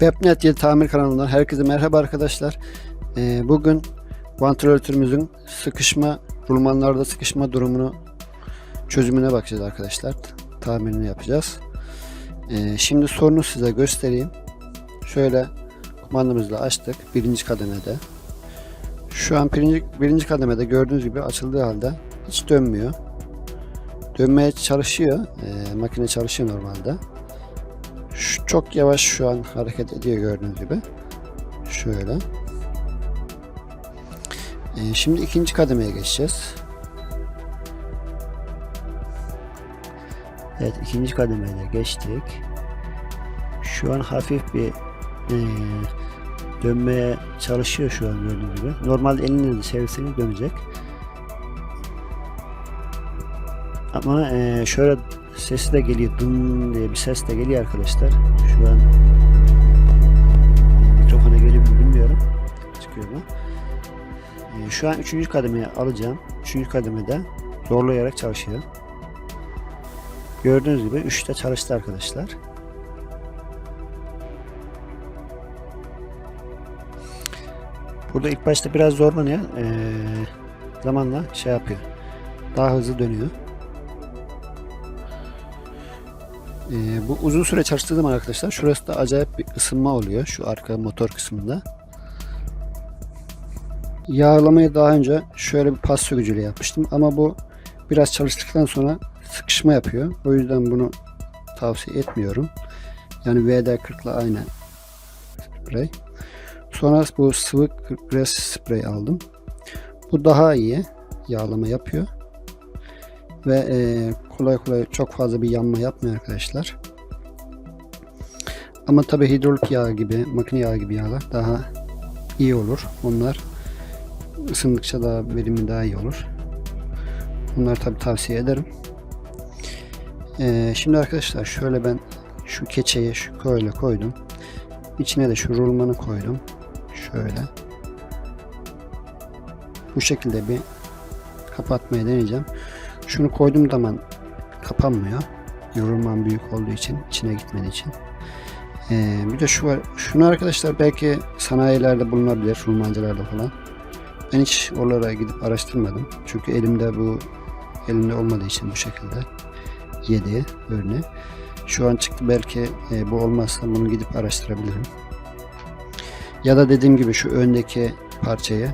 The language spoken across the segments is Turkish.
Webnet 7 tamir kanalından herkese merhaba arkadaşlar. Ee, bugün vantilatörümüzün sıkışma, rulmanlarda sıkışma durumunu çözümüne bakacağız arkadaşlar. Tamirini yapacağız. Ee, şimdi sorunu size göstereyim. Şöyle kumandamızı da açtık. Birinci kademede. Şu an birinci, birinci kademede gördüğünüz gibi açıldığı halde hiç dönmüyor. Dönmeye çalışıyor. Ee, makine çalışıyor normalde. Şu- çok yavaş şu an hareket ediyor gördüğünüz gibi. Şöyle. Ee, şimdi ikinci kademeye geçeceğiz. Evet ikinci kademeye de geçtik. Şu an hafif bir ee, dönmeye çalışıyor şu an gördüğünüz gibi. Normalde elini de çevirseniz dönecek. Ama ee, şöyle sesi de geliyor. Dın diye bir ses de geliyor arkadaşlar. Şu an mikrofona geliyor mu bilmiyorum. Çıkıyor mu? Ee, şu an üçüncü kademeye alacağım. Üçüncü kademede zorlayarak çalışıyor. Gördüğünüz gibi 3'te çalıştı arkadaşlar. Burada ilk başta biraz zorlanıyor. Ee, zamanla şey yapıyor. Daha hızlı dönüyor. Ee, bu uzun süre çalıştığı zaman arkadaşlar şurası da acayip bir ısınma oluyor şu arka motor kısmında. Yağlamayı daha önce şöyle bir pas sökücüyle yapmıştım ama bu biraz çalıştıktan sonra sıkışma yapıyor. O yüzden bunu tavsiye etmiyorum. Yani VD40 ile aynı sprey. Sonra bu sıvı gres sprey aldım. Bu daha iyi yağlama yapıyor ve e, kolay kolay çok fazla bir yanma yapmıyor arkadaşlar. Ama tabi hidrolik yağ gibi, makine yağı gibi yağlar daha iyi olur. Onlar ısındıkça daha verimi daha iyi olur. Bunları tabi tavsiye ederim. E, şimdi arkadaşlar şöyle ben şu keçeyi şu böyle koydum. İçine de şu rulmanı koydum. Şöyle. Bu şekilde bir kapatmaya deneyeceğim. Şunu koyduğum zaman kapanmıyor. Yorulman büyük olduğu için, içine gitmediği için. Ee, bir de şu var. Şunu arkadaşlar belki sanayilerde bulunabilir, rulmancılarda falan. Ben hiç oralara gidip araştırmadım. Çünkü elimde bu elimde olmadığı için bu şekilde 7 örneği. Şu an çıktı belki e, bu olmazsa bunu gidip araştırabilirim. Ya da dediğim gibi şu öndeki parçayı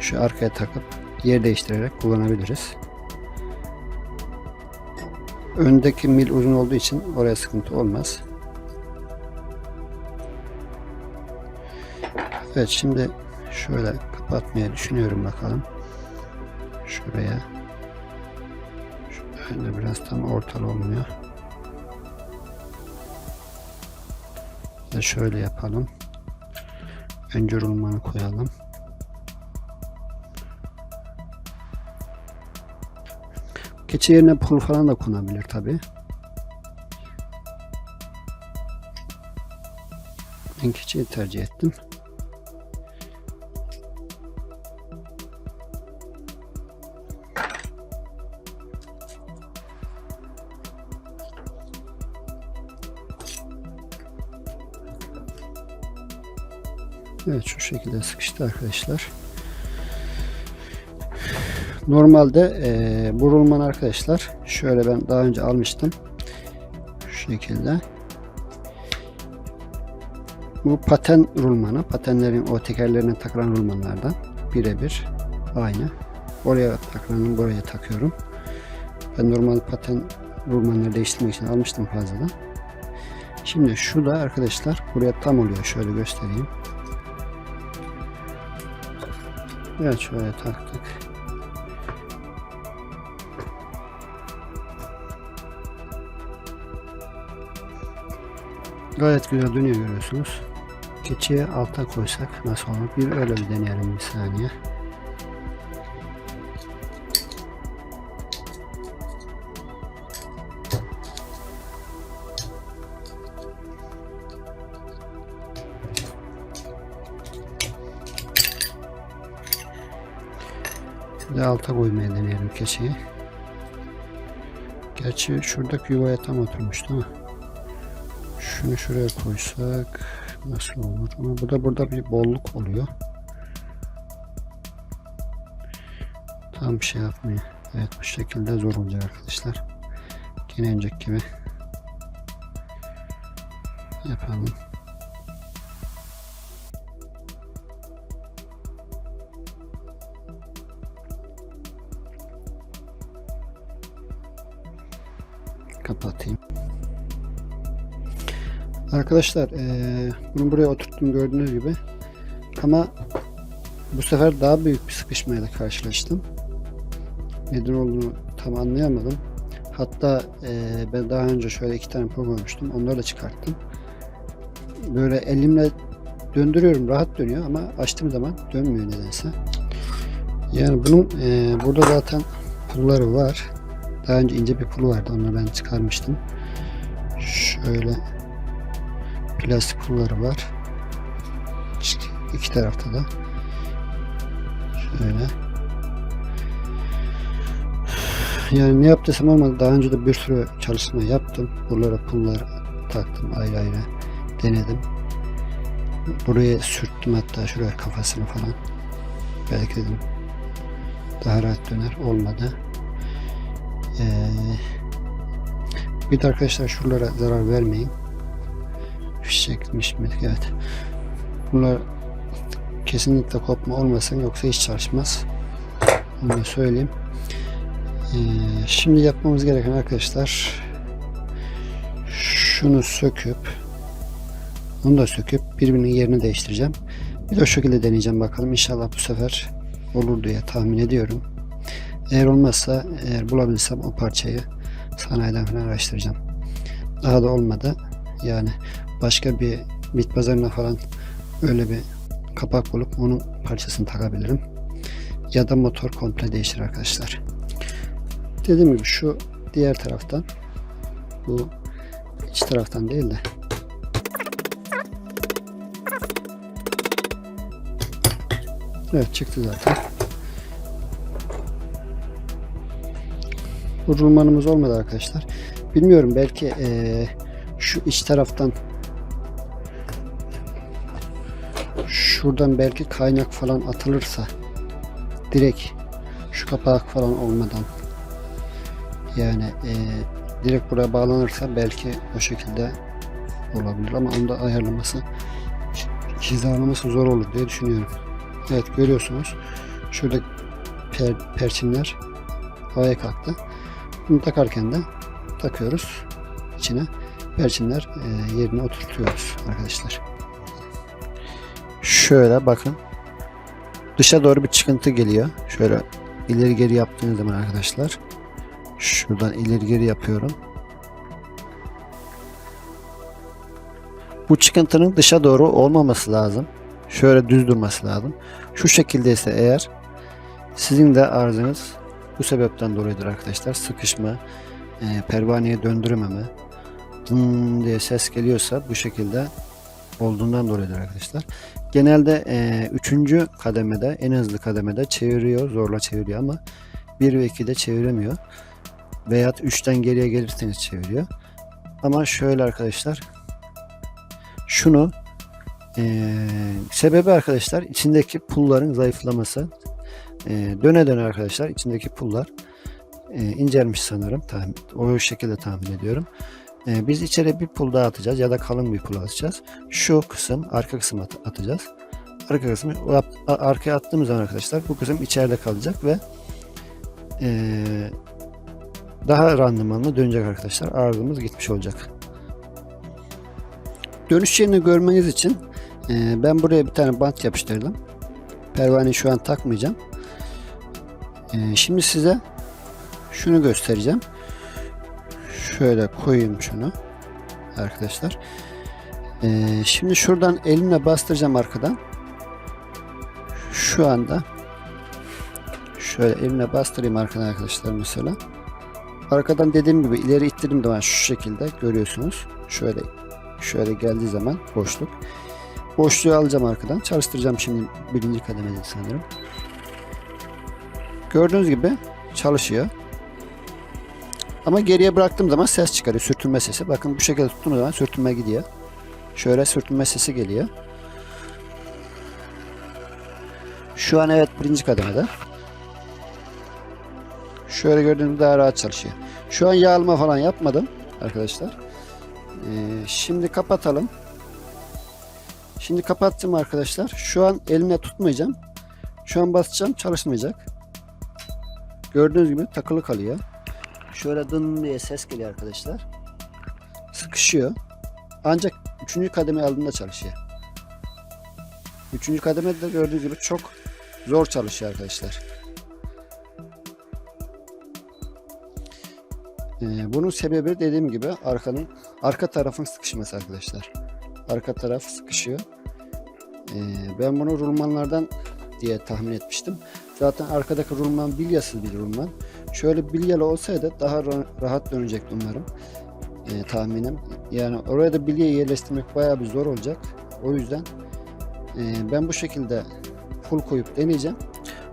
şu arkaya takıp yer değiştirerek kullanabiliriz. Öndeki mil uzun olduğu için oraya sıkıntı olmaz. Evet şimdi şöyle kapatmaya düşünüyorum bakalım. Şuraya. Şöyle biraz tam ortalı olmuyor. Ve şöyle yapalım. Önce rulmanı koyalım. Keçi yerine pul falan da konabilir tabi. Ben keçiyi tercih ettim. Evet şu şekilde sıkıştı arkadaşlar. Normalde e, bu rulman arkadaşlar şöyle ben daha önce almıştım. Şu şekilde. Bu paten rulmanı. Patenlerin o tekerlerine takılan rulmanlardan birebir aynı. Oraya takılanı buraya takıyorum. Ben normal paten rulmanları değiştirmek için almıştım fazladan. Şimdi şu da arkadaşlar buraya tam oluyor. Şöyle göstereyim. Evet şöyle taktık. Gayet güzel dönüyor görüyorsunuz. Keçiye alta koysak nasıl olur? Bir öyle bir deneyelim bir saniye. De alta koymaya deneyelim keçiyi. Gerçi şuradaki yuvaya tam oturmuştu ama şunu şuraya koysak Nasıl olur? Ama bu da burada bir bolluk oluyor. Tam bir şey yapmıyor. Evet bu şekilde zor olacak arkadaşlar. Önceki gibi yapalım. Kapatayım. Arkadaşlar eee, bunu buraya oturttum gördüğünüz gibi. Ama bu sefer daha büyük bir sıkışmayla karşılaştım. Neden olduğunu tam anlayamadım. Hatta eee, ben daha önce şöyle iki tane pro koymuştum. Onları da çıkarttım. Böyle elimle döndürüyorum. Rahat dönüyor ama açtığım zaman dönmüyor nedense. Yani bunun eee, burada zaten pulları var. Daha önce ince bir pulu vardı. Onları ben çıkarmıştım. Şöyle plastik pulları var. İki tarafta da. Şöyle. Yani ne yaptıysam olmadı. Daha önce de bir sürü çalışma yaptım. Buralara pullar taktım ayrı ayrı. Denedim. Buraya sürttüm hatta şuraya kafasını falan. Belki dedim daha rahat döner. Olmadı. Ee, bir de arkadaşlar şuralara zarar vermeyin. Fişekmiş mi? Evet. Bunlar kesinlikle kopma olmasın yoksa hiç çalışmaz. Onu da söyleyeyim. Ee, şimdi yapmamız gereken arkadaşlar şunu söküp bunu da söküp birbirinin yerini değiştireceğim. Bir de o şekilde deneyeceğim bakalım. İnşallah bu sefer olur diye tahmin ediyorum. Eğer olmazsa eğer bulabilirsem o parçayı sanayiden falan araştıracağım. Daha da olmadı. Yani başka bir bit pazarına falan öyle bir kapak bulup onun parçasını takabilirim. Ya da motor komple değişir arkadaşlar. Dediğim gibi şu diğer taraftan bu iç taraftan değil de Evet çıktı zaten. Bu olmadı arkadaşlar. Bilmiyorum belki eee, şu iç taraftan şuradan belki kaynak falan atılırsa direkt şu kapak falan olmadan yani eee, direkt buraya bağlanırsa belki o şekilde olabilir ama onu da ayarlaması hizalaması zor olur diye düşünüyorum. Evet görüyorsunuz şurada per, perçinler havaya kalktı. Bunu takarken de takıyoruz içine perçinler e, yerine oturtuyoruz arkadaşlar. Şöyle bakın. Dışa doğru bir çıkıntı geliyor. Şöyle ileri geri yaptığınız zaman arkadaşlar. Şuradan ileri geri yapıyorum. Bu çıkıntının dışa doğru olmaması lazım. Şöyle düz durması lazım. Şu şekilde ise eğer sizin de arızanız bu sebepten dolayıdır arkadaşlar. Sıkışma, e, pervaneye döndürememe, dın diye ses geliyorsa bu şekilde olduğundan dolayıdır arkadaşlar. Genelde e, üçüncü kademede en hızlı kademede çeviriyor, zorla çeviriyor ama 1 ve 2'de çeviremiyor. Veyahut 3'ten geriye gelirseniz çeviriyor. Ama şöyle arkadaşlar şunu e, sebebi arkadaşlar içindeki pulların zayıflaması. E, döne döne arkadaşlar içindeki pullar e, incelmiş sanırım. Tahmin, o şekilde tahmin ediyorum. E, biz içeri bir pul daha atacağız ya da kalın bir pul atacağız. Şu kısım arka kısım at- atacağız. Arka kısmı arkaya attığımız zaman arkadaşlar bu kısım içeride kalacak ve e, daha randımanlı dönecek arkadaşlar. Arızamız gitmiş olacak. Dönüş yerini görmeniz için e, ben buraya bir tane bant yapıştırdım. Pervaneyi şu an takmayacağım. E, şimdi size şunu göstereceğim. Şöyle koyayım şunu arkadaşlar. E, şimdi şuradan elimle bastıracağım arkadan. Şu anda şöyle elimle bastırayım arkadan arkadaşlar mesela. Arkadan dediğim gibi ileri ittirdiğim zaman şu şekilde görüyorsunuz. Şöyle şöyle geldiği zaman boşluk. Boşluğu alacağım arkadan. Çalıştıracağım şimdi birinci kademede sanırım. Gördüğünüz gibi çalışıyor. Ama geriye bıraktığım zaman ses çıkarıyor. Sürtünme sesi. Bakın bu şekilde tuttuğum zaman sürtünme gidiyor. şöyle sürtünme sesi geliyor. Şu an evet birinci kademede. Şöyle gördüğünüz daha rahat çalışıyor. Şu an yağlama falan yapmadım arkadaşlar. Ee, şimdi kapatalım. Şimdi kapattım arkadaşlar. Şu an elimle tutmayacağım. Şu an basacağım çalışmayacak. Gördüğünüz gibi takılı kalıyor. Şöyle dın diye ses geliyor arkadaşlar. Sıkışıyor. Ancak üçüncü kademe aldığında çalışıyor. Üçüncü kademede de gördüğünüz gibi çok zor çalışıyor arkadaşlar. Ee, bunun sebebi dediğim gibi arkanın arka tarafın sıkışması arkadaşlar. Arka taraf sıkışıyor. Ee, ben bunu rulmanlardan diye tahmin etmiştim. Zaten arkadaki rulman bilyasız bir rulman. Şöyle bilyalı olsaydı daha ra- rahat dönecekti umarım. Ee, tahminim. Yani oraya da bilyeyi yerleştirmek bayağı bir zor olacak. O yüzden e, ben bu şekilde full koyup deneyeceğim.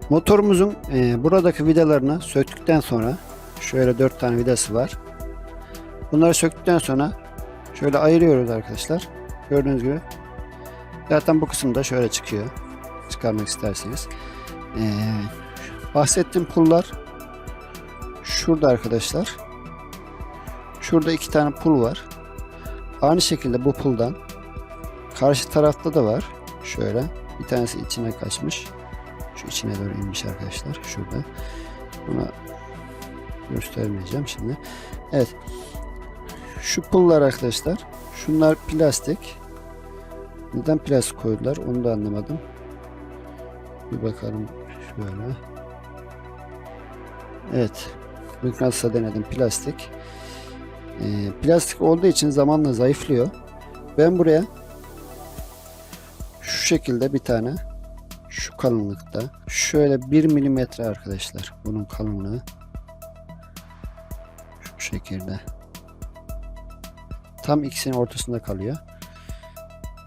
Motorumuzun e, buradaki vidalarını söktükten sonra şöyle 4 tane vidası var. Bunları söktükten sonra şöyle ayırıyoruz arkadaşlar. Gördüğünüz gibi. Zaten bu kısımda şöyle çıkıyor. Çıkarmak isterseniz. Ee, bahsettiğim pullar şurada arkadaşlar. Şurada iki tane pul var. Aynı şekilde bu puldan karşı tarafta da var. Şöyle. Bir tanesi içine kaçmış. Şu içine doğru inmiş arkadaşlar. Şurada. Buna göstermeyeceğim şimdi. Evet. Şu pullar arkadaşlar. Şunlar plastik. Neden plastik koydular onu da anlamadım. Bir bakalım şöyle. Evet. Mıknatıs'a denedim plastik. Ee, plastik olduğu için zamanla zayıflıyor. Ben buraya şu şekilde bir tane şu kalınlıkta şöyle 1 milimetre arkadaşlar bunun kalınlığı şu şekilde tam ikisinin ortasında kalıyor.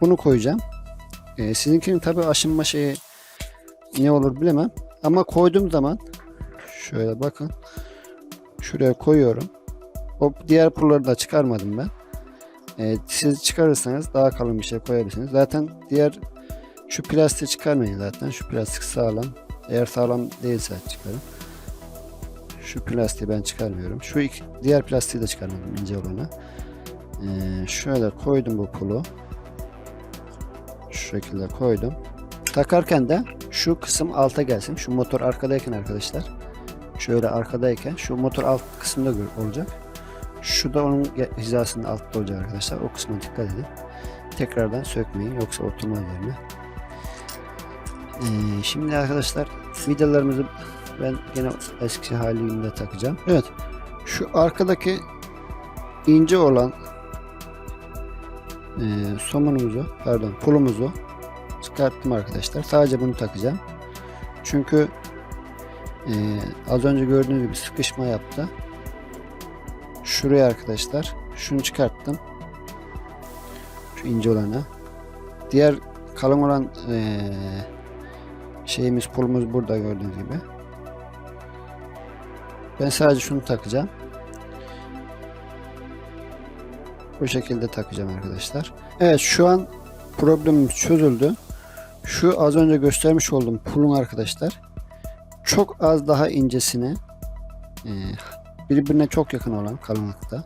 Bunu koyacağım. Ee, sizinkinin tabi aşınma şeyi ne olur bilemem. Ama koyduğum zaman şöyle bakın. Şuraya koyuyorum. O diğer pulları da çıkarmadım ben. Ee, siz çıkarırsanız daha kalın bir şey koyabilirsiniz. Zaten diğer şu plastiği çıkarmayın zaten. Şu plastik sağlam. Eğer sağlam değilse çıkarın. Şu plastiği ben çıkarmıyorum. Şu iki, diğer plastiği de çıkarmadım ince olanı. Ee, şöyle koydum bu pulu. Şu şekilde koydum. Takarken de şu kısım alta gelsin. Şu motor arkadayken arkadaşlar. Şöyle arkadayken şu motor alt kısımda olacak. Şu da onun hizasının altta olacak arkadaşlar. O kısma dikkat edin. Tekrardan sökmeyin yoksa oturmaz yerine. Ee, şimdi arkadaşlar vidalarımızı ben gene eski halinde takacağım. Evet. Şu arkadaki ince olan e, somunumuzu pardon pulumuzu çıkarttım arkadaşlar. Sadece bunu takacağım. Çünkü e, az önce gördüğünüz gibi sıkışma yaptı. Şuraya arkadaşlar şunu çıkarttım. Şu ince olanı. Diğer kalın olan e, şeyimiz pulumuz burada gördüğünüz gibi. Ben sadece şunu takacağım. Bu şekilde takacağım arkadaşlar. Evet şu an problemimiz çözüldü. Şu az önce göstermiş olduğum pulun arkadaşlar çok az daha incesini e, birbirine çok yakın olan kalınlıkta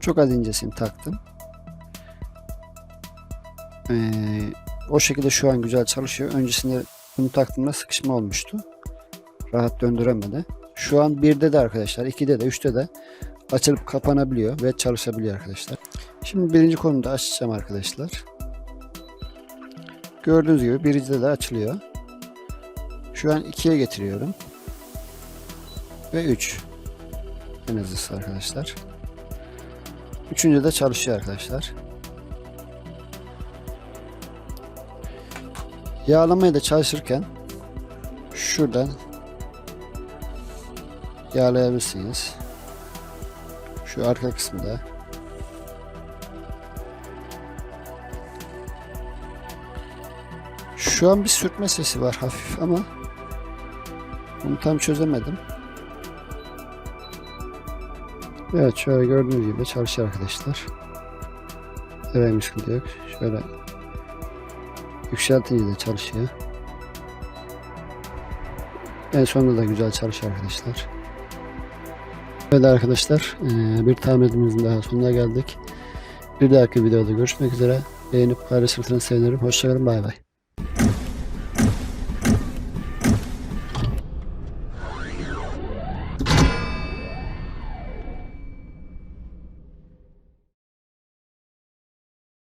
çok az incesini taktım. E, o şekilde şu an güzel çalışıyor. Öncesinde bunu taktığımda sıkışma olmuştu. Rahat döndüremedi. Şu an birde de arkadaşlar, ikide de, üçte de açılıp kapanabiliyor ve çalışabiliyor arkadaşlar. Şimdi birinci konuda açacağım arkadaşlar. Gördüğünüz gibi birinci de açılıyor. Şu an 2'ye getiriyorum. Ve 3. En hızlısı arkadaşlar. Üçüncü de çalışıyor arkadaşlar. Yağlamaya da çalışırken şuradan yağlayabilirsiniz. Şu arka kısmında. Şu an bir sürtme sesi var hafif ama bunu tam çözemedim. Evet şöyle gördüğünüz gibi çalışıyor arkadaşlar. Herhangi bir sıkıntı yok. Şöyle yükseltince de çalışıyor. En sonunda da güzel çalışıyor arkadaşlar. Evet arkadaşlar eee, bir tamirimizin daha sonuna geldik. Bir dahaki videoda görüşmek üzere. Beğenip paylaşırsanız sevinirim. Hoşçakalın bay bay.